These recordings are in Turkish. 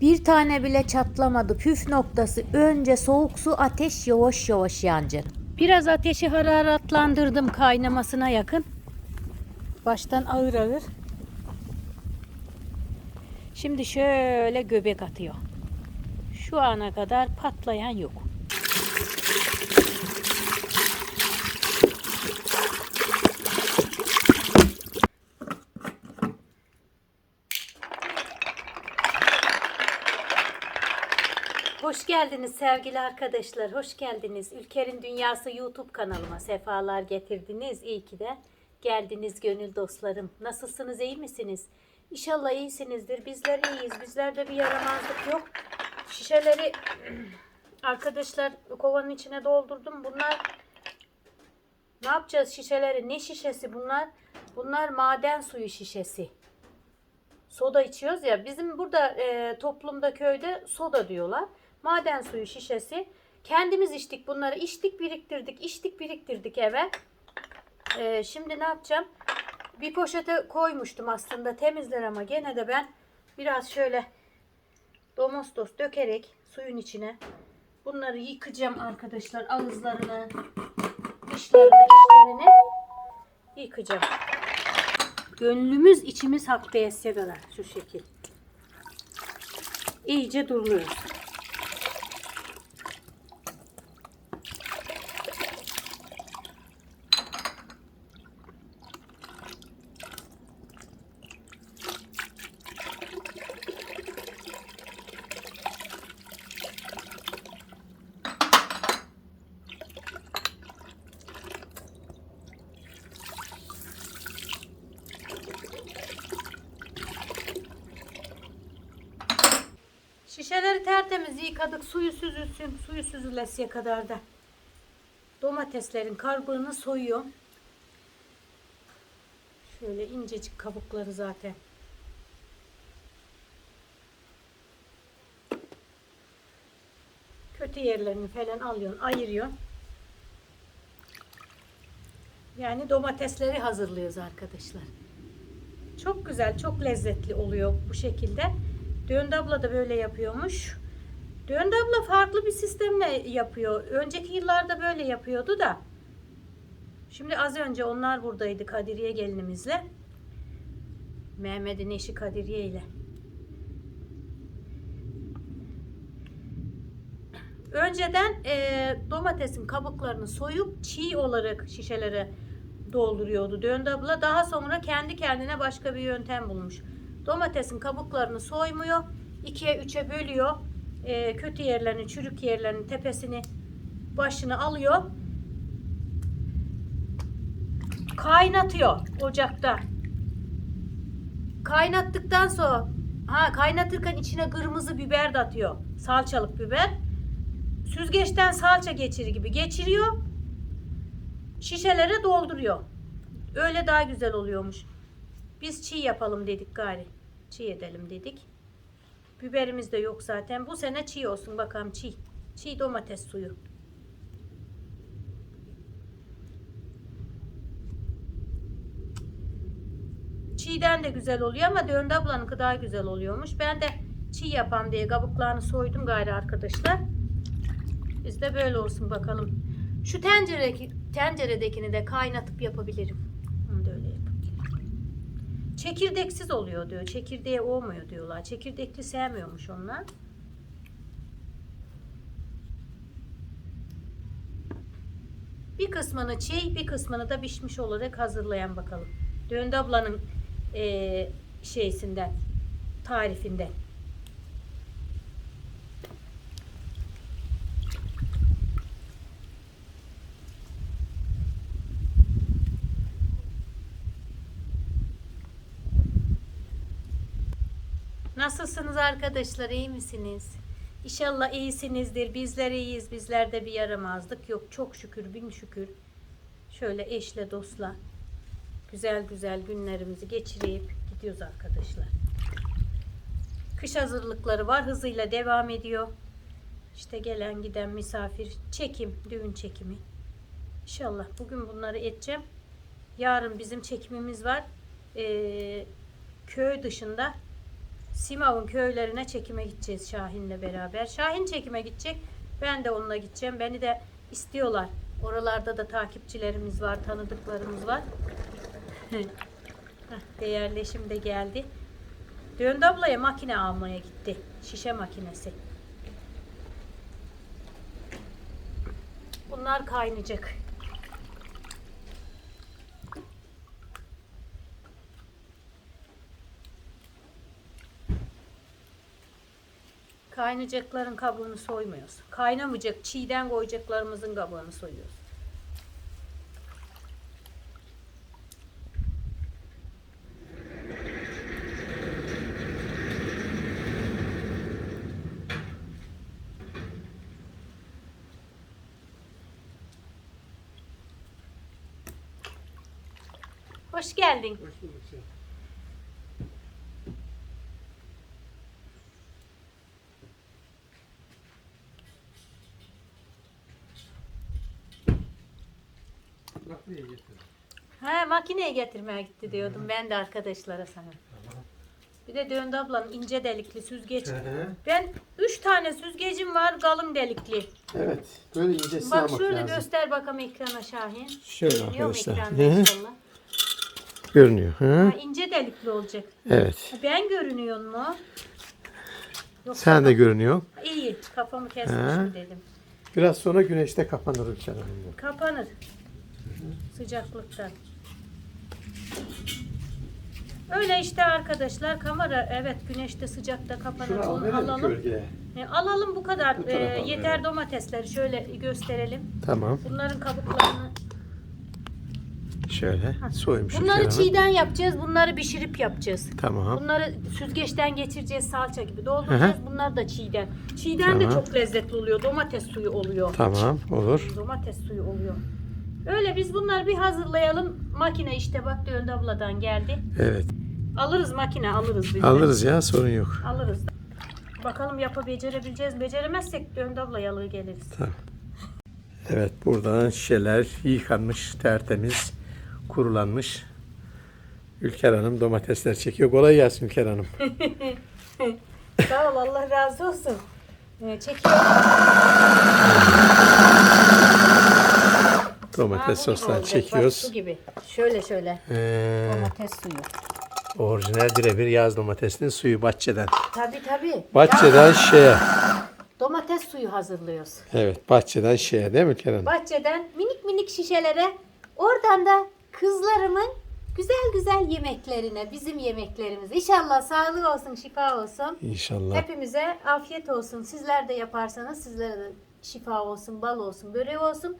Bir tane bile çatlamadı. Püf noktası önce soğuk su ateş yavaş yavaş yanacak. Biraz ateşi hararetlandırdım kaynamasına yakın. Baştan ağır ağır. Şimdi şöyle göbek atıyor. Şu ana kadar patlayan yok. Hoş geldiniz sevgili arkadaşlar. Hoş geldiniz. Ülker'in Dünyası YouTube kanalıma sefalar getirdiniz. İyi ki de geldiniz gönül dostlarım. Nasılsınız? iyi misiniz? İnşallah iyisinizdir. Bizler iyiyiz. Bizlerde bir yaramazlık yok. Şişeleri arkadaşlar kovanın içine doldurdum. Bunlar ne yapacağız şişeleri? Ne şişesi bunlar? Bunlar maden suyu şişesi soda içiyoruz ya bizim burada e, toplumda köyde soda diyorlar. Maden suyu şişesi. Kendimiz içtik bunları. içtik biriktirdik. içtik biriktirdik eve. E, şimdi ne yapacağım? Bir poşete koymuştum aslında temizler ama gene de ben biraz şöyle domestos dökerek suyun içine bunları yıkacağım arkadaşlar. Ağızlarını, dışlarını, içlerini yıkacağım. Gönlümüz içimiz hak değse kadar şu şekil. İyice duruluyoruz. Şişeleri tertemiz yıkadık. Suyu süzülsün. Suyu süzülesiye kadar da. Domateslerin kabuğunu soyuyorum. Şöyle incecik kabukları zaten. Kötü yerlerini falan alıyorsun, ayırıyorsun. Yani domatesleri hazırlıyoruz arkadaşlar. Çok güzel, çok lezzetli oluyor bu şekilde. Döndü abla da böyle yapıyormuş. Döndü abla farklı bir sistemle yapıyor. Önceki yıllarda böyle yapıyordu da. Şimdi az önce onlar buradaydı Kadiriye gelinimizle. Mehmet'in eşi Kadiriye ile. Önceden e, domatesin kabuklarını soyup çiğ olarak şişelere dolduruyordu Döndü abla. Daha sonra kendi kendine başka bir yöntem bulmuş. Domatesin kabuklarını soymuyor. ikiye üçe bölüyor. E, kötü yerlerini, çürük yerlerini, tepesini, başını alıyor. Kaynatıyor ocakta. Kaynattıktan sonra ha kaynatırken içine kırmızı biber de atıyor. Salçalık biber. Süzgeçten salça geçiri gibi geçiriyor. Şişelere dolduruyor. Öyle daha güzel oluyormuş. Biz çiğ yapalım dedik gari. Çiğ edelim dedik. Biberimiz de yok zaten. Bu sene çiğ olsun bakalım çiğ. Çiğ domates suyu. Çiğden de güzel oluyor ama Döndü ablanınki daha güzel oluyormuş. Ben de çiğ yapam diye kabuklarını soydum gayri arkadaşlar. Biz de böyle olsun bakalım. Şu tenceredeki, tenceredekini de kaynatıp yapabilirim. Onu da öyle yapabilirim. Çekirdeksiz oluyor diyor. Çekirdeği olmuyor diyorlar. Çekirdekli sevmiyormuş onlar. Bir kısmını çiğ, bir kısmını da pişmiş olarak hazırlayan bakalım. Döndü ablanın eee şeysinden, tarifinden. Nasılsınız arkadaşlar? iyi misiniz? İnşallah iyisinizdir. Bizler iyiyiz. Bizlerde bir yaramazlık yok. Çok şükür, bin şükür. Şöyle eşle, dostla güzel güzel günlerimizi geçirip gidiyoruz arkadaşlar. Kış hazırlıkları var. Hızıyla devam ediyor. İşte gelen giden misafir, çekim, düğün çekimi. İnşallah bugün bunları edeceğim. Yarın bizim çekimimiz var. Ee, köy dışında Simav'ın köylerine çekime gideceğiz Şahin'le beraber. Şahin çekime gidecek. Ben de onunla gideceğim. Beni de istiyorlar. Oralarda da takipçilerimiz var, tanıdıklarımız var. Değerleşim de geldi. Döndü ablaya makine almaya gitti. Şişe makinesi. Bunlar kaynayacak. Kaynayacakların kabuğunu soymuyoruz. Kaynamayacak, çiğden koyacaklarımızın kabuğunu soyuyoruz. Hoş geldin. Nakliye getir. Ha makineye getirmeye gitti diyordum ben de arkadaşlara sana. Bir de döndü ablam ince delikli süzgeç. Hı hı. Ben üç tane süzgecim var kalın delikli. Evet. Böyle iyice Bak sığamak şöyle lazım. göster bakalım ekrana Şahin. Şöyle Görünüyor mu arkadaşlar. ekranda Hı hı. inşallah? Görünüyor. Hı? Ha, ince delikli olacak. Evet. Ben görünüyor mu? Yoksa Sen de görünüyor. İyi kafamı kesmiş Ha. mi dedim. Biraz sonra güneşte kapanır ülke hanım. Kapanır. Sıcaklıktan. Öyle işte arkadaşlar kamera evet güneşte sıcakta kapanır. Şunu al Onu verelim alalım. E, alalım bu kadar. Bu E, yeter evet. domatesleri şöyle gösterelim. Tamam. Bunların kabuklarını. Şöyle soymuş ülke Bunları hanım. çiğden yapacağız. Bunları pişirip yapacağız. Tamam. Bunları süzgeçten geçireceğiz salça gibi dolduracağız. Bunlar da çiğden. Çiğden de Tamam. çok lezzetli oluyor. Domates suyu oluyor. Tamam olur. Domates suyu oluyor. Öyle biz bunları bir hazırlayalım. Makine işte bak Döndü abladan geldi. Evet. Alırız makine alırız biz de. Alırız ya sorun yok. Alırız. Bakalım yapı becerebileceğiz. Beceremezsek Döndü abla yalığı geliriz. Tamam. Evet buradan şişeler yıkanmış tertemiz kurulanmış. Ülker Hanım domatesler çekiyor. Kolay gelsin Ülker Hanım. Sağ ol Allah razı olsun. Ee, çekiyor. Domates sostan çekiyoruz. su gibi. Şöyle şöyle. Ee, Domates suyu. orijinal birebir yaz domatesinin suyu bahçeden. Tabii tabii. Bahçeden Ya, şeye. domates suyu hazırlıyoruz. Evet bahçeden şeye değil mi Hanım? Bahçeden minik minik şişelere oradan da kızlarımın güzel güzel yemeklerine bizim yemeklerimiz. İnşallah sağlık olsun, şifa olsun. İnşallah. Hepimize afiyet olsun. Sizler de yaparsanız sizlere de şifa olsun, bal olsun, börek olsun.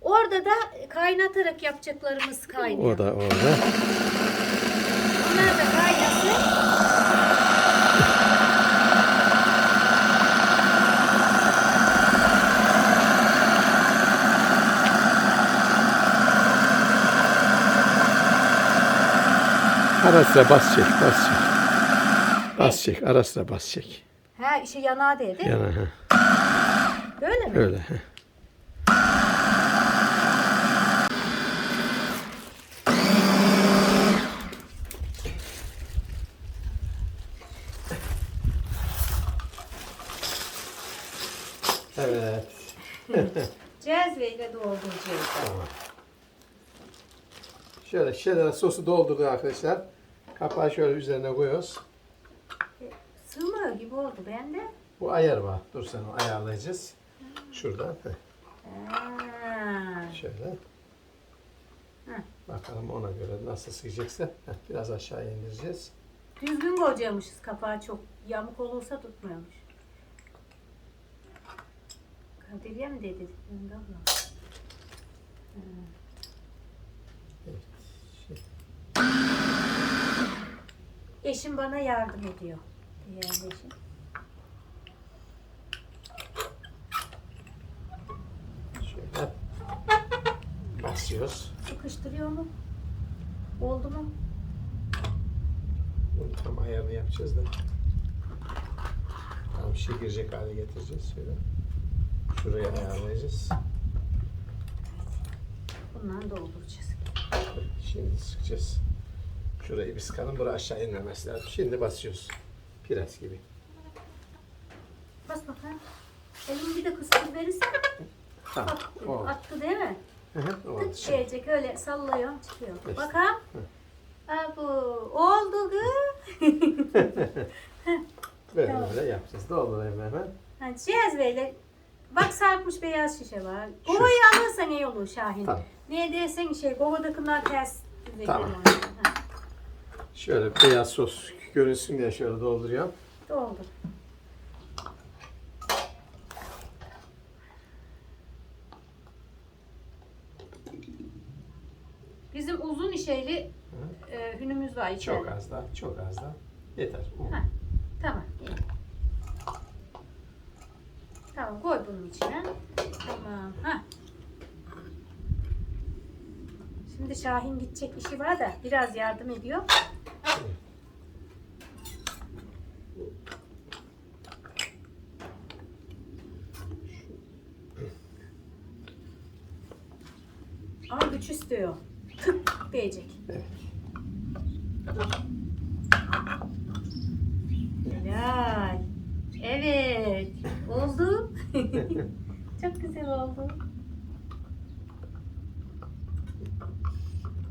Orada da kaynatarak yapacaklarımız kaynıyor. O da orada. Onlar da kaynasın. Ara sıra bas çek, bas çek. Bas çek, ara sıra bas çek. Ha işe yanağı dedi. Yana, ha. Böyle mi? Öyle. ha. Evet. Dolduracağız. Şöyle şelale sosu doldurduk arkadaşlar. Kapağı şöyle üzerine koyuyoruz. Sığmıyor gibi oldu bende. Bu ayar var. Dur sen o ayarlayacağız. Şuradan. Ha. Şöyle. Hı. Bakalım ona göre nasıl sığacaksa. Heh, Biraz aşağı indireceğiz. Düzgün koyacakmışız kapağı çok. Yamuk olursa tutmuyormuş. Kadiriye mi dedi? Önde abla. Evet. Şey, Eşim bana yardım ediyor. Diğer eşim. Şöyle. Basıyoruz. Sıkıştırıyor mu? Oldu mu? Bunu tam ayarını yapacağız da. Tam şey girecek hale getireceğiz. Şöyle. Şuraya ayarlayacağız. Bundan dolduracağız. Şimdi sıkacağız. Şurayı bir sıkalım. Burası aşağı inmemesi lazım. Şimdi basıyoruz. Kiraz gibi. Bas bakalım. Elini bir de kısır verirsen Tamam. bak Oldu. attı değil mi? Hı hı, oldu. Tık şeycek öyle sallıyor çıkıyor. İşte. Bakalım. Ha bu oldu kız. Böyle Tamam. böyle yapacağız. Doldurayım hemen. Ha, Cihaz Bey'le bak sarkmış beyaz şişe var. Kovayı alırsan iyi olur Şahin. Tamam. Niye dersen şey kovadakiler ters düzeyde Tamam. Ha, Şöyle beyaz sos görünsün diye şöyle dolduruyorum. Oldu. Bizim uzun işeyli e, hünümüz var içeride. Çok az da, çok az da. Yeter. Ha. Tamam. iyi. Tamam koy bunun içine. Tamam. Ha. Şimdi Şahin gidecek işi var da biraz yardım ediyor. Ama güç istiyor. Tık diyecek. Evet. Helal. Evet. Oldu. Çok güzel oldu.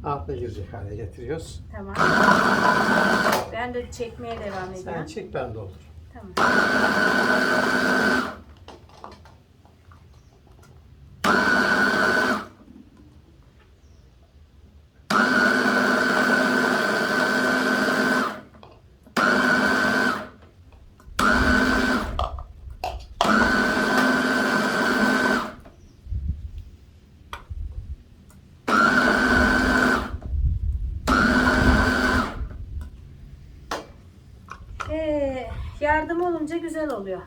Altına girecek hale getiriyoruz. Tamam. Ben de çekmeye devam Sen ediyorum. çek ben doldur. Tamam. Ee, yardım olunca güzel oluyor.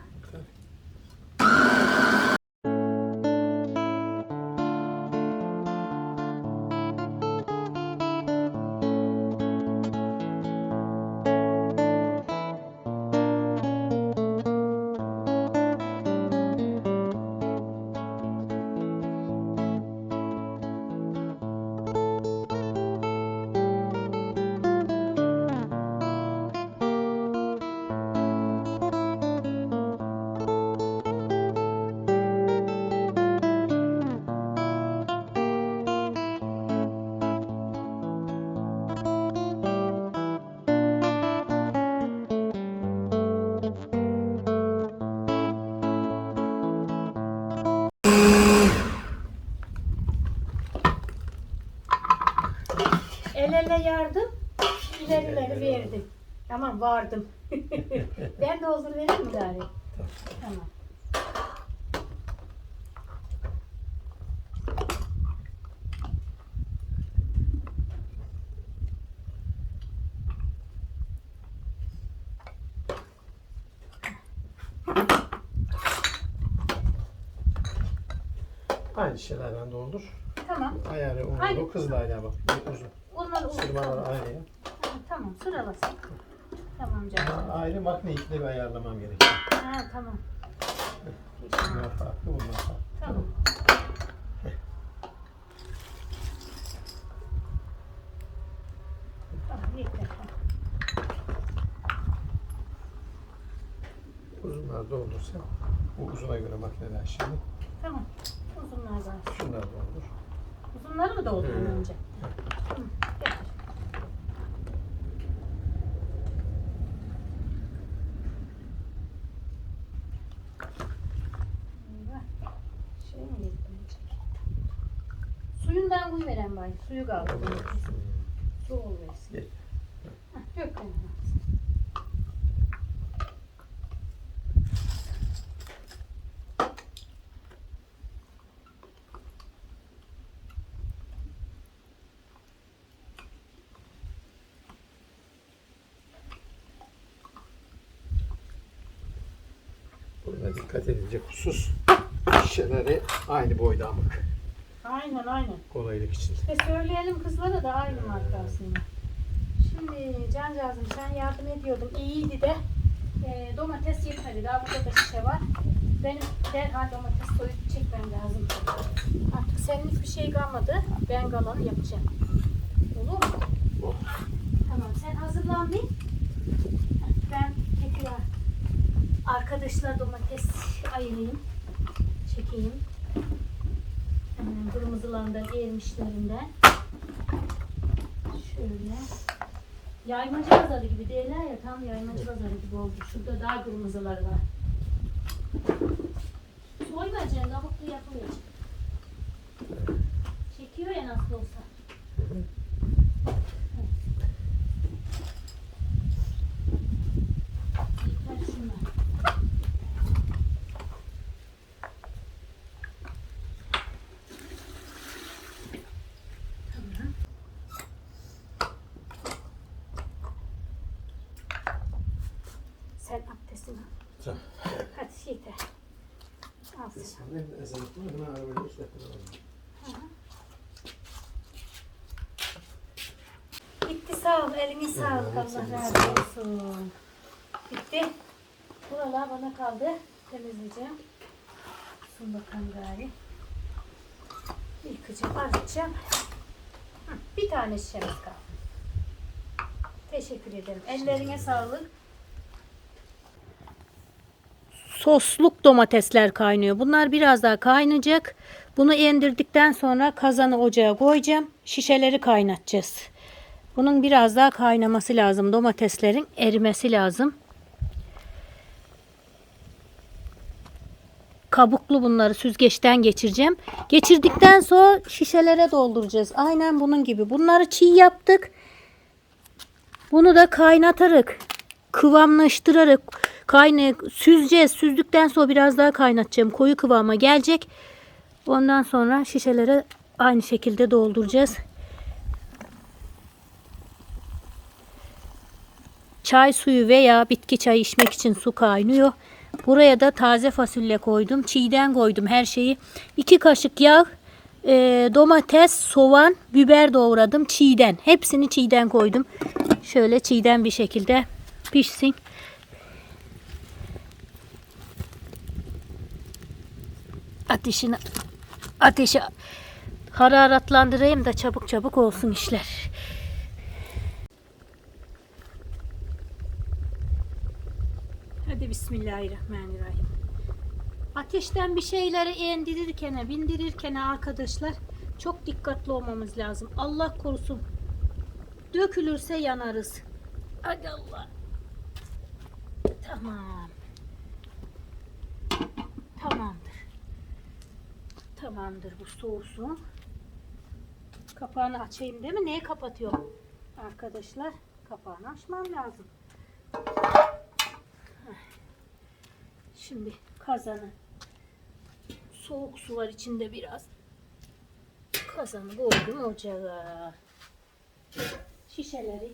Doldur vereyim mi gari? Tamam. Aynı şeylerden doldur. Tamam. Ayarı onu Aynı. o kızla ayar bak. Uzun. Onları Sırmaları tamam. aynı. Ha, tamam sıralasın. Tamam canım. Ayrı makine bir ayarlamam gerekiyor. Ha tamam. Bunlar farklı, bunlar farklı. Tamam. Tamam yeter. Uzunlar doldursa bu uzuna göre makineler şimdi. Tamam. Uzunlar var. Şunlar doldur. Uzunları mı doldurayım Hı. önce? Hı, getir. Eyvah. Şey mi yetmeyecek? Suyundan bay. Suyu kaldı. Su ol versin. Gel. Hah, Dök onu. Burada dikkat edilecek husus şişeleri aynı boyda amık. Aynen aynen. Kolaylık için. E söyleyelim kızlara da aynı marka aslında. Şimdi Cancağızım sen yardım ediyordun. İyiydi de e, domates yetmedi. Daha burada da şişe var. Benim derhal domates soyup çekmem lazım. Artık senlik bir şey kalmadı. Ben kalanı yapacağım. Olur mu? Oh. Tamam sen hazırlan bir. Ben Tekrar arkadaşlar domates ayırayım. Çekeyim. Hemen kırmızılarını da ermişlerinden. Şöyle. Yaymacı pazarı gibi değiller ya tam yaymacı pazarı gibi oldu. Şurada daha kırmızıları var. Soymayacaksın, kabuklu yapılacak. Çekiyor ya nasıl olsa. Yeter şunlar. Tamam. Sen abdestini al. Tamam. Hadi yeter. Al sen. Bitti sağ ol. Eline sağlık. Allah razı olsun. Bitti. Buralar bana kaldı. Temizleyeceğim. Sun bakalım gari. Yıkacağım, arıtacağım. Bir tane şişemiz kaldı. Teşekkür ederim. Ellerine sağlık. Sosluk domatesler kaynıyor. Bunlar biraz daha kaynayacak. Bunu indirdikten sonra kazanı ocağa koyacağım. Şişeleri kaynatacağız. Bunun biraz daha kaynaması lazım. Domateslerin erimesi lazım. Kabuklu bunları süzgeçten geçireceğim. Geçirdikten sonra şişelere dolduracağız. Aynen bunun gibi. Bunları çiğ yaptık. Bunu da kaynatarak, kıvamlaştırarak kaynayıp süzeceğiz. Süzdükten sonra biraz daha kaynatacağım. Koyu kıvama gelecek. Ondan sonra şişelere aynı şekilde dolduracağız. Çay suyu veya bitki çayı içmek için su kaynıyor. Buraya da taze fasulye koydum. Çiğden koydum her şeyi. 2 kaşık yağ, e, domates, soğan, biber doğradım çiğden. Hepsini çiğden koydum. Şöyle çiğden bir şekilde pişsin. Ateşini ateşi hararetlandırayım da çabuk çabuk olsun işler. Hadi Bismillahirrahmanirrahim. Ateşten bir şeyleri indirirken, bindirirken arkadaşlar çok dikkatli olmamız lazım. Allah korusun. Dökülürse yanarız. Hadi Allah. Tamam. Tamamdır. Tamamdır bu soğusun. Kapağını açayım değil mi? Neye kapatıyorum? Arkadaşlar kapağını açmam lazım. Şimdi kazanı soğuk su var içinde biraz. Kazanı koydum ocağa. Şişeleri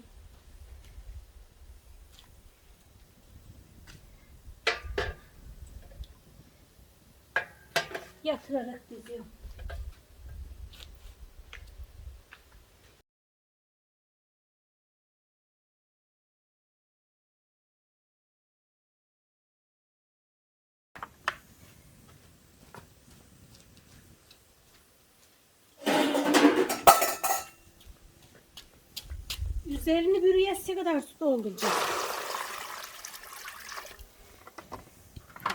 yatırarak diziyorum. Üzerini bürüyesiye kadar su dolduracağız.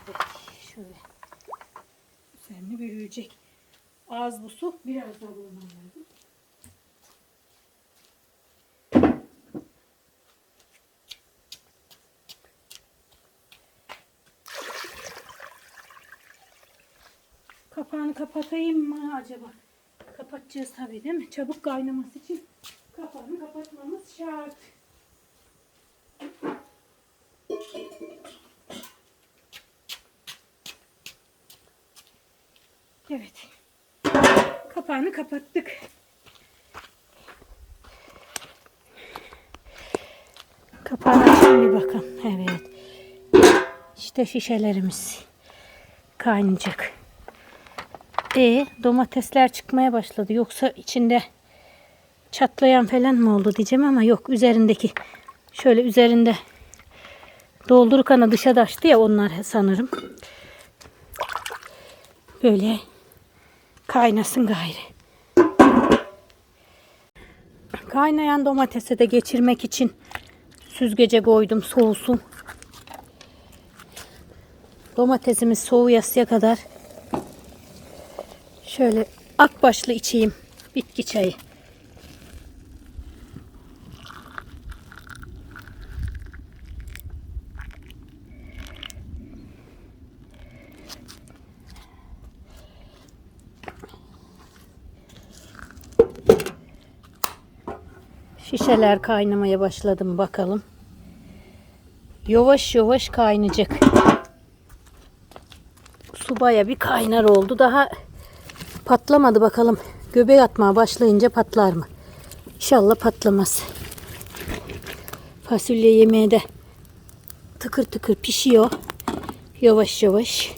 Evet, şöyle. Üzerini bürüyecek. Az bu su, biraz daha bulmam lazım. Kapağını kapatayım mı acaba? Kapatacağız tabii değil mi? Çabuk kaynaması için kapağını kapatmamız şart. Evet. Kapağını kapattık. Kapağını açayım bir bakın. Evet. İşte şişelerimiz kaynayacak. E domatesler çıkmaya başladı. Yoksa içinde çatlayan falan mı oldu diyeceğim ama yok üzerindeki şöyle üzerinde doldur kanı dışa taştı ya onlar sanırım. Böyle Kaynasın gayri. Kaynayan domatese de geçirmek için süzgece koydum soğusun. Domatesimiz soğuyasıya kadar şöyle akbaşlı içeyim bitki çayı. Şişeler kaynamaya başladı mı bakalım. Yavaş yavaş kaynayacak. Su baya bir kaynar oldu. Daha patlamadı bakalım. Göbek atmaya başlayınca patlar mı? İnşallah patlamaz. Fasulye yemeği de tıkır tıkır pişiyor. Yavaş yavaş.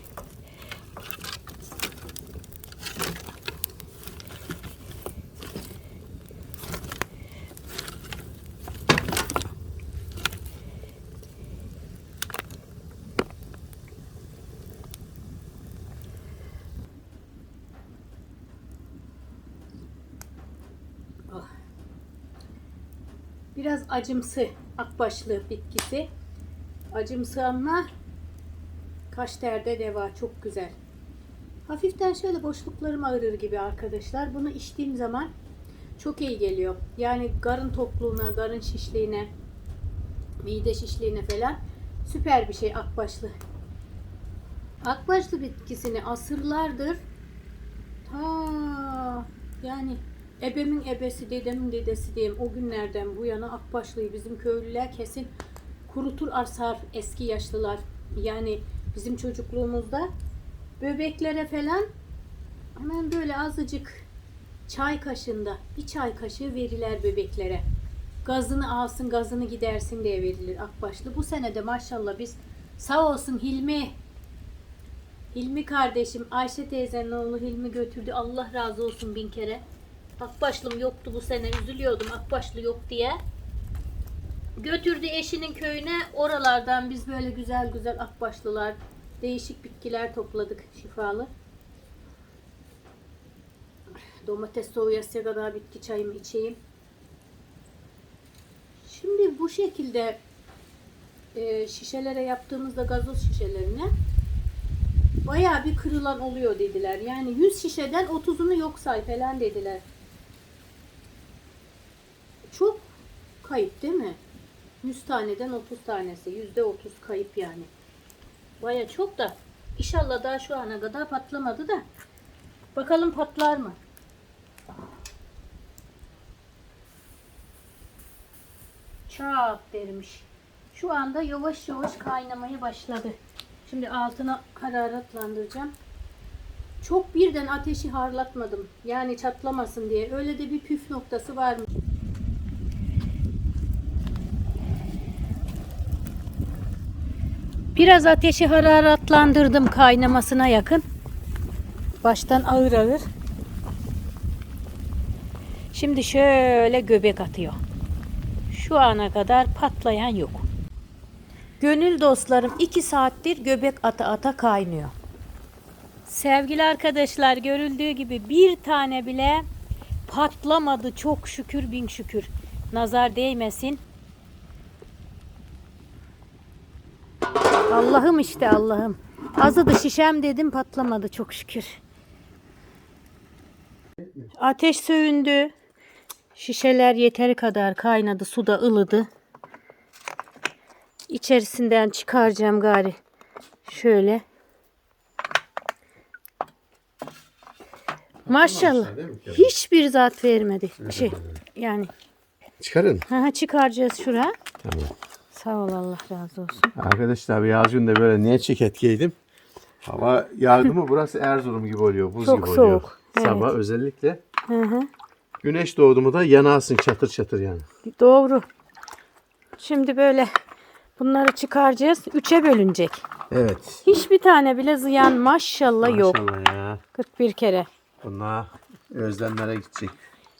Biraz acımsı akbaşlı bitkisi. Acımsı ama kaş terde deva çok güzel. Hafiften şöyle boşluklarım ağrır gibi arkadaşlar. Bunu içtiğim zaman çok iyi geliyor. Yani garın tokluğuna, garın şişliğine, mide şişliğine falan süper bir şey akbaşlı. Akbaşlı bitkisini asırlardır ta yani ebemin ebesi, dedemin dedesi diyeyim o günlerden bu yana akbaşlıyı bizim köylüler kesin kurutur asar eski yaşlılar. Yani bizim çocukluğumuzda böbeklere falan hemen böyle azıcık çay kaşığında bir çay kaşığı veriler bebeklere. Gazını alsın, gazını gidersin diye verilir akbaşlı. Bu sene de maşallah biz sağ olsun Hilmi Hilmi kardeşim Ayşe teyzenin oğlu Hilmi götürdü. Allah razı olsun bin kere. Akbaşlım yoktu bu sene. Üzülüyordum akbaşlı yok diye. Götürdü eşinin köyüne. Oralardan biz böyle güzel güzel akbaşlılar, değişik bitkiler topladık şifalı. Domates soğuyasıya kadar bitki çayımı içeyim. Şimdi bu şekilde e, şişelere yaptığımızda gazoz şişelerine bayağı bir kırılan oluyor dediler. Yani 100 şişeden 30'unu yok say falan dediler. Çok kayıp değil mi? 100 taneden 30 tanesi. Yüzde 30 kayıp yani. Baya çok da. İnşallah daha şu ana kadar patlamadı da. Bakalım patlar mı? Çat dermiş. Şu anda yavaş yavaş kaynamaya başladı. Şimdi altına hararetlandıracağım. Çok birden ateşi harlatmadım. Yani çatlamasın diye. Öyle de bir püf noktası var Biraz ateşi hararetlandırdım kaynamasına yakın. Baştan ağır ağır. Şimdi şöyle göbek atıyor. Şu ana kadar patlayan yok. Gönül dostlarım 2 saattir göbek ata ata kaynıyor. Sevgili arkadaşlar görüldüğü gibi bir tane bile patlamadı çok şükür bin şükür. Nazar değmesin. Allah'ım işte Allah'ım. Azı da şişem dedim patlamadı çok şükür. Ateş söndü. Şişeler yeteri kadar kaynadı. Su da ılıdı. İçerisinden çıkaracağım gari. Şöyle. Maşallah. Hiçbir zat vermedi. Şey, yani Çıkarın. ha, çıkaracağız şura. Tamam. Sağ ol Allah razı olsun. Arkadaşlar bir yaz günde böyle niye ceket giydim? Hava yağdı mı burası Erzurum gibi oluyor. Buz Çok gibi oluyor. soğuk, evet. Sabah özellikle. Hı hı. Güneş doğdu mu da yanarsın çatır çatır yani. Doğru. Şimdi böyle bunları çıkaracağız. Üçe bölünecek. Evet. Hiçbir tane bile ziyan maşallah yok. Maşallah ya. 41 kere. Bunlar özlemlere gidecek.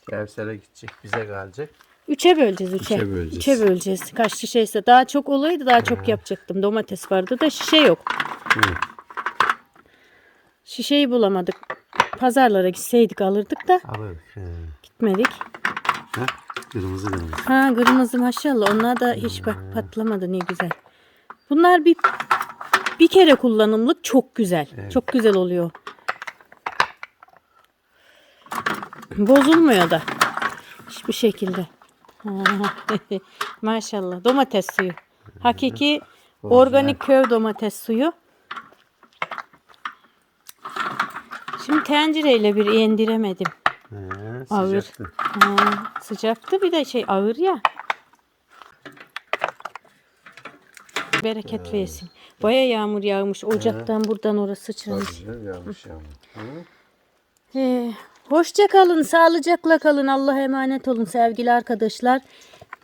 Kevser'e gidecek. Bize gelecek. Üçe böleceğiz üçe. Üçe böleceğiz. Üçe böleceğiz. Kaç şişeyse. Daha çok olaydı daha çok yapacaktım. Domates vardı da şişe yok. Şişeyi bulamadık. Pazarlara gitseydik alırdık da Alırdık. He. gitmedik. Ha? Kırmızı kırmızı. Ha kırmızı maşallah. Onlar da hiç bak patlamadı ne güzel. Bunlar bir bir kere kullanımlık çok güzel. Çok güzel oluyor. Bozulmuyor da. Hiçbir şekilde. Maşallah. Domates suyu. Hakiki organik köy domates suyu. Şimdi tencereyle bir indiremedim. He, Ağır. sıcaktı. Ha, sıcaktı bir de şey ağır ya. Bereket versin. Baya yağmur yağmış. Ocaktan buradan orası sıçramış. Yağmış yağmur. Hı? Ee, hoşça kalın, sağlıcakla kalın. Allah'a emanet olun sevgili arkadaşlar.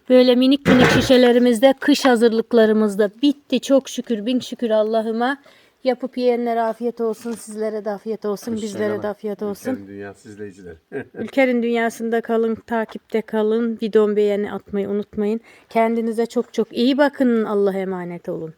Böyle minik minik şişelerimizde kış hazırlıklarımızda bitti. Çok şükür, bin şükür Allah'ıma. Yapıp yiyenlere afiyet olsun, sizlere de afiyet olsun, bizlere de afiyet olsun. Ülkenin dünyası izleyiciler. Ülkenin dünyasında kalın, takipte kalın. Videomu beğeni atmayı unutmayın. Kendinize çok çok iyi bakın. Allah'a emanet olun.